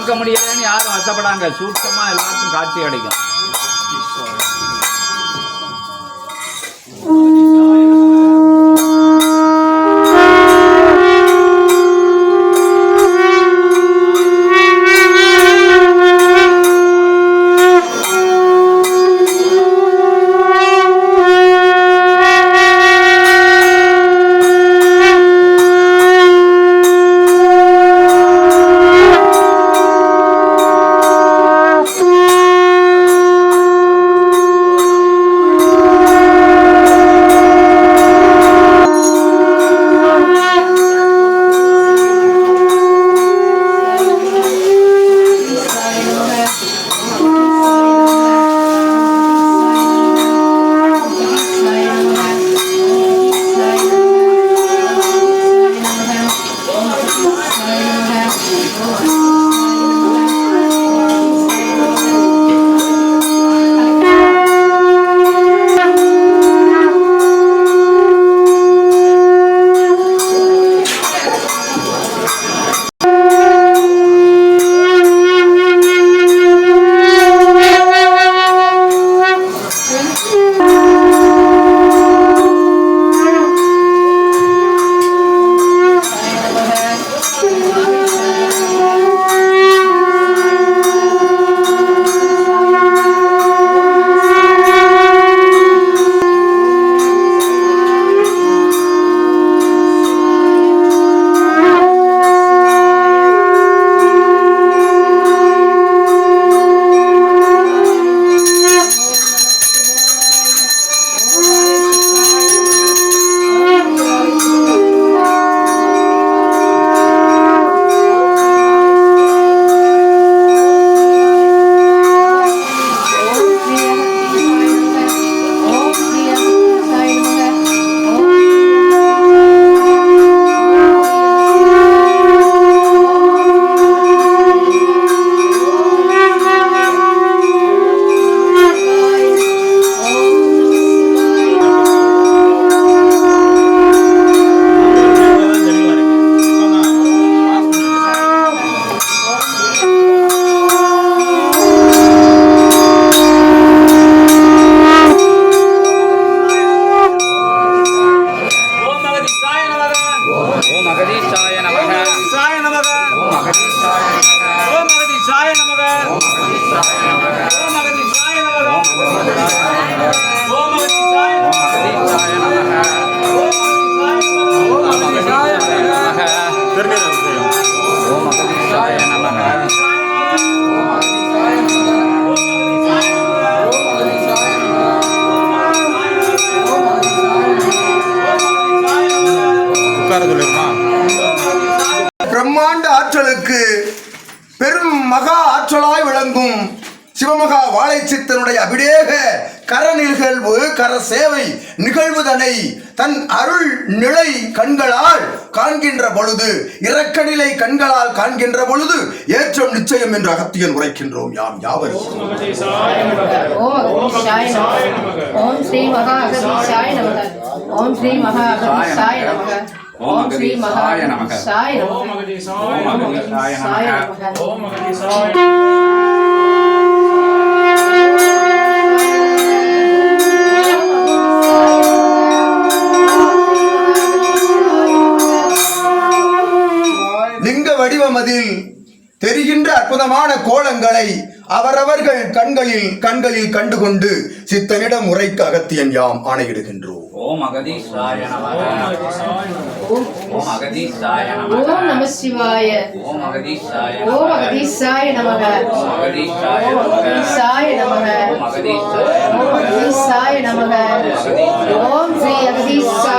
பார்க்க முடியலன்னு யாரும் வசப்படாங்க சூட்சமா எல்லாருக்கும் காட்சி கிடைக்கும். பிரம்மாண்ட ஆற்றலுக்கு பெரும் மகா ஆற்றலாய் விளங்கும் சிவமகா வாழைச்சித்தனுடைய அபிடேக கர நிகழ்வு கர சேவை நிகழ்வுதனை தன் அருள் நிலை கண்களால் காண்கின்ற பொழுது இரக்கநிலை கண்களால் காண்கின்ற பொழுது ஏற்றம் நிச்சயம் என்று அகத்தியன் உரைக்கின்றோம். யாம் யாவர் ஓம் ஸ்ரீ மகா ஓம் ஸ்ரீ மகா ஓம் அகதீஷாய நமக. ஓம் அகதீஷாய நமக. ஓம் மகதீஷாய லிங்க வடிவமதில் தெரிகின்ற அற்புதமான கோலங்களை அவரவர்கள் கண்களில் கண்களில் கண்டுகொண்டு சித்தனிடம் உரைக்க அகத்தியன் யாம் ஆணையிடுகின்றோம். ஓம் அகதீஷாய நமக. ஓம் ஓம் அகதீஷாய ஓம் நமக நம சிவாய. ஓம் அகதீஷாய ஓம் அகதீஷாய நமக. ஓம் அகதீஷாய ஓம் நமக. ஓம் ஓம் அகதீஷாய நமக. ஓம் ஸ்ரீ அகதீஷாய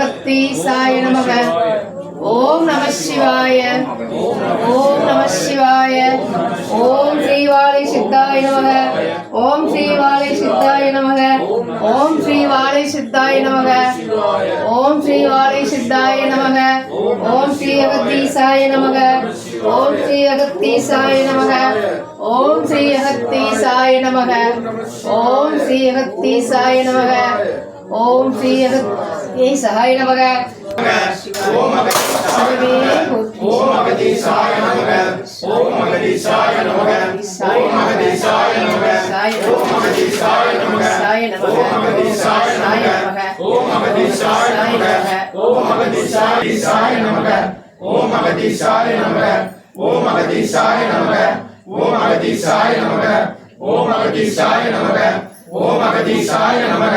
ஓம் சாய நமக ஓம் நம சிவாய ஓம் நம சிவாய ஓம் ஸ்ரீவாலை சித்தாய நமக ஓம் ஸ்ரீவாலை சித்தாய நமக ஓம் ஸ்ரீவாலை சித்தாய நமக ஓம் ஸ்ரீவாலை சித்தாய நமக ஓம் ஸ்ரீ அகத்தீசாய நமக ஓம் ஸ்ரீ அகத்தீசாய நமக ஓம் ஸ்ரீ அகத்தீசாய நமக ஓம் ஸ்ரீ அகத்தீசாய நமக ஓம் ஸ்ரீ அகத்தீசாய நமக சிவமே போற்றி. ஓம் அகதீசாய நமக ஓம் அகதீசாய நமக ஓம் நமக சாய நமக ஓம் அகதீசாய நமக சாய நமக அகதீசாய சாய நமக ஓம் அகதீசாய சாய நமக நமக ஓம் அகதீசாய நமக ஓம் அகதீசாய நமக ஓம் அகதீசாய நமக ஓம் அகதீசாய நமக ஓம் அகதீசாய நமக ஓம் அகதீசாய நமக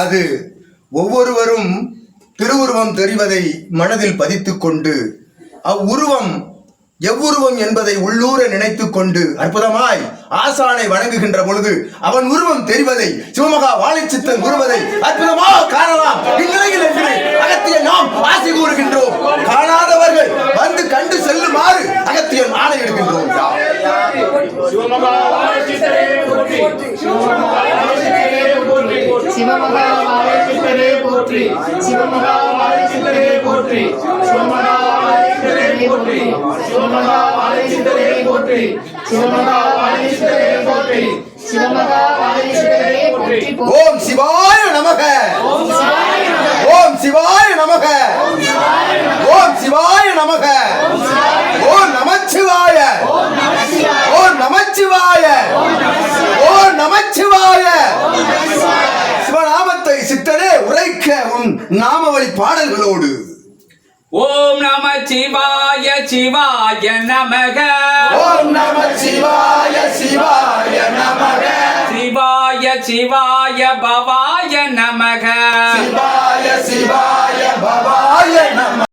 அது ஒவ்வொருவரும் திருவுருவம் தெரிவதை மனதில் பதித்துக் கொண்டு அவ்வுருவம் எவ்வுருவம் என்பதை உள்ளூர நினைத்து கொண்டு அற்புதமாய் ஆசானை வணங்குகின்ற பொழுது அவன் உருவம் தெரிவதை சிவமகா வாழைச்சித்தன் கூறுவதை அற்புதமாக காணலாம். இந்நிலையில் என்று அகத்திய நாம் ஆசை கூறுகின்றோம். காணாதவர்கள் வந்து கண்டு செல்லுமாறு அகத்தியன் ஆணை எடுக்கின்றோம். சிவமகா வாழைச்சித்தரே போற்றி. சிவமகா வாழைச்சித்தரே போற்றி. சிவமகா வாழைச்சித்தரே போற்றி. சிவமகா வாழைச்சித்தரே போற்றி. சிவமகா வாழைச்சித்தரே போற்றி. சிவமகா வாழைச்சித்தரே போற்றி. ஓம் சிவாய நமக. ஓம் சிவாய நமக. ஓம் சிவாய நமக. ஓம் நமச்சிவாய. ஓம் நமச்சிவாய. ஓம் நமச்சிவாய. ஓம் நமச்சிவாய உரைக்க உன் நாமவழி பாடல்களோடு. ஓம் நம சிவாய சிவாய நமக. ஓம் நம சிவாய சிவாய நமக. சிவாய சிவாய பவாய நமக. சிவாய சிவாய பவாய நம